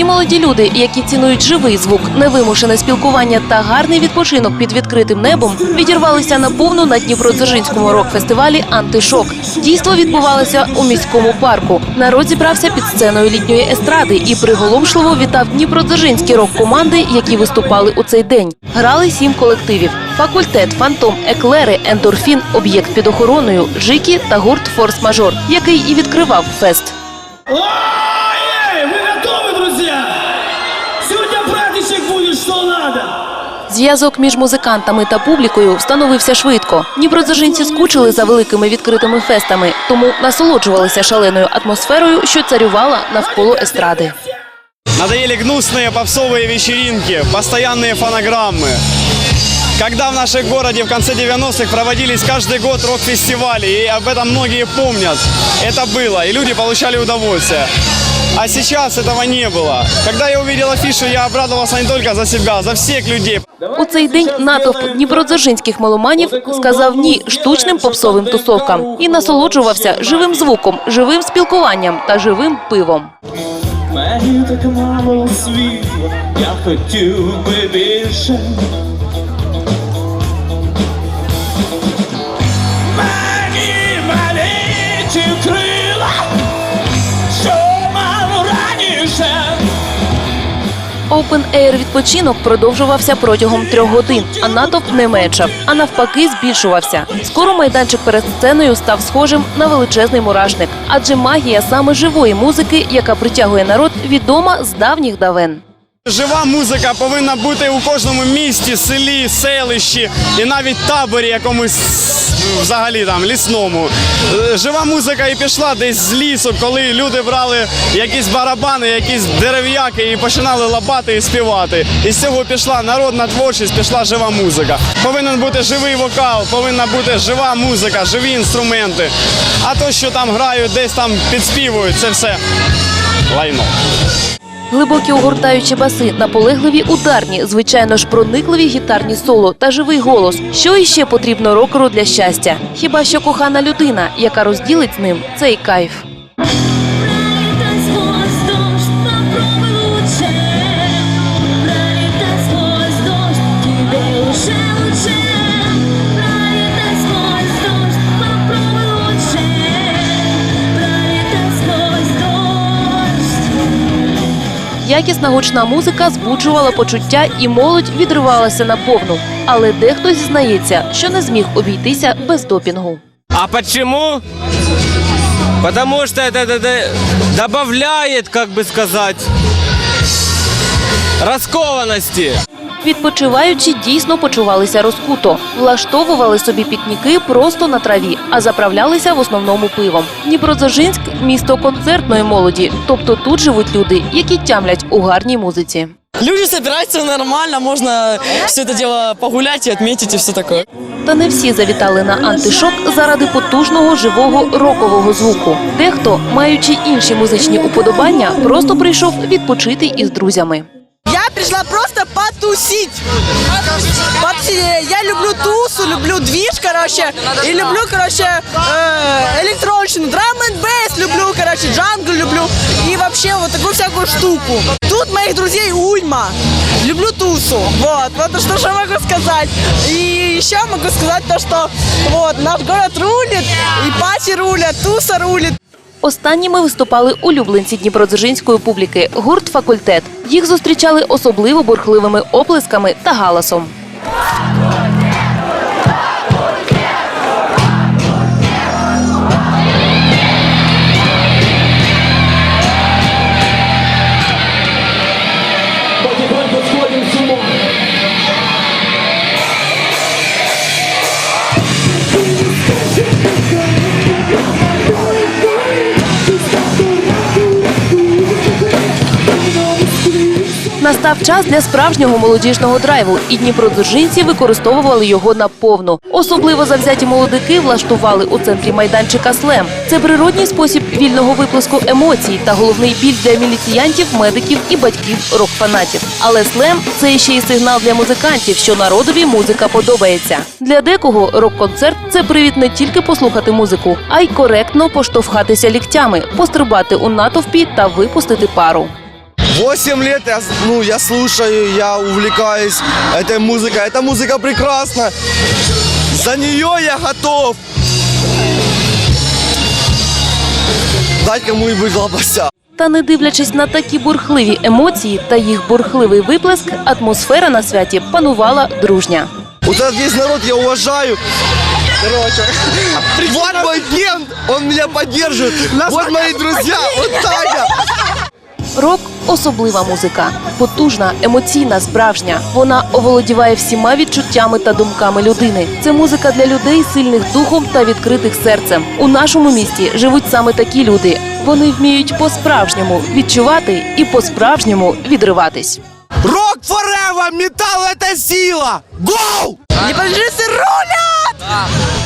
Всі молоді люди, які цінують живий звук, невимушене спілкування та гарний відпочинок під відкритим небом, відірвалися наповну на Дніпродзержинському рок-фестивалі Антишок. Дійство відбувалося у міському парку. Народ зібрався під сценою літньої естради і приголомшливо вітав дніпродзержинські рок-команди, які виступали у цей день. Грали сім колективів: факультет, фантом, еклери, ендорфін, об'єкт під охороною, Жикі та гурт Форс-Мажор, який і відкривав фест. Зв'язок між музикантами та публікою встановився швидко. Дніпродзержинці скучили за великими відкритими фестами, тому насолоджувалися шаленою атмосферою, що царювала навколо естради. Надоели гнусные попсовые вечеринки, постоянные фонограммы. Когда в нашем городе в конце 90-х проводились каждый год рок-фестивали, и об этом многие помнят, это было, и люди получали удовольствие. А сейчас этого не было. Когда я увидел афишу, я обрадовался не только за себя, за всех людей. У цей день натовп дніпродзержинських меломанів сказав ні штучним попсовим тусовкам і насолоджувався живим звуком, живим спілкуванням та живим пивом. Мені так мало світла, я хотів би більше. Open Air відпочинок продовжувався протягом трьох годин, а натовп не меншав, а навпаки збільшувався. Скоро майданчик перед сценою став схожим на величезний мурашник, адже магія саме живої музики, яка притягує народ, відома з давніх давен. Жива музика повинна бути у кожному місті, селі, селищі і навіть таборі якомусь взагалі там лісному. Е, Жива музика і пішла десь з лісу, коли люди брали якісь барабани, якісь дерев'яки і починали лапати і співати. І з цього пішла народна творчість, пішла жива музика. Повинен бути живий вокал, повинна бути жива музика, живі інструменти. А то, що там грають, десь там підспівують, це все лайно. Глибокі огортаючі баси, наполегливі ударні, звичайно ж проникливі гітарні соло та живий голос. Що іще потрібно рокеру для щастя? Хіба що кохана людина, яка розділить з ним цей кайф. Якісна гучна музика збуджувала почуття, і молодь відривалася наповну. Але дехто зізнається, що не зміг обійтися без допінгу. А почему? Потому что это, это- это добавляет, как бы сказать, раскованности. Відпочиваючи, дійсно почувалися розкуто, влаштовували собі пікніки просто на траві, а заправлялися в основному пивом. Дніпродзержинськ – місто концертної молоді, тобто тут живуть люди, які тямлять у гарній музиці. Люди собираются нормально, можно все это дело погулять и отметить и все такое. Та не всі завітали на антишок заради потужного живого рокового звуку. Дехто, маючи інші музичні уподобання, просто прийшов відпочити із друзями. Пришла просто потусить. Я люблю тусу, люблю движ, короче, и люблю, короче, э, электронщину, драм and бейс люблю, короче, джангл люблю, и вообще вот такую всякую штуку. Тут моих друзей уйма. Люблю тусу. Вот, вот что же могу сказать. И еще могу сказать то, что вот наш город рулит, и пати рулят, туса рулит. Останніми виступали улюбленці дніпродзержинської публіки гурт факультет. Їх зустрічали особливо бурхливими оплесками та галасом. Настав час для справжнього молодіжного драйву, і дніпродзержинці використовували його наповну. Особливо завзяті молодики влаштували у центрі майданчика слем. Це природній спосіб вільного виплеску емоцій та головний біль для міліціянтів, медиків і батьків рок-фанатів. Але слем це ще й сигнал для музикантів, що народові музика подобається. Для декого рок-концерт це привід не тільки послухати музику, а й коректно поштовхатися ліктями, пострибати у натовпі та випустити пару. 8 лет я, ну, я слушаю, я увлекаюсь этой музыкой. Эта музыка прекрасна. За нее я готов дать кому-нибудь лобася. Та не дивлячись на такі бурхливі емоції та їх бурхливий виплеск, атмосфера на святі панувала дружня. Вот этот весь народ я уважаю. Короче, вот мой кент, он меня поддерживает. Вот мои друзья, вот Таня. Рок особлива музика, потужна, емоційна, справжня. Вона оволодіває всіма відчуттями та думками людини. Це музика для людей, сильних духом та відкритих серцем. У нашому місті живуть саме такі люди. Вони вміють по-справжньому відчувати і по-справжньому відриватись. Рок forever, металл это сила. Гоу! Не рулят!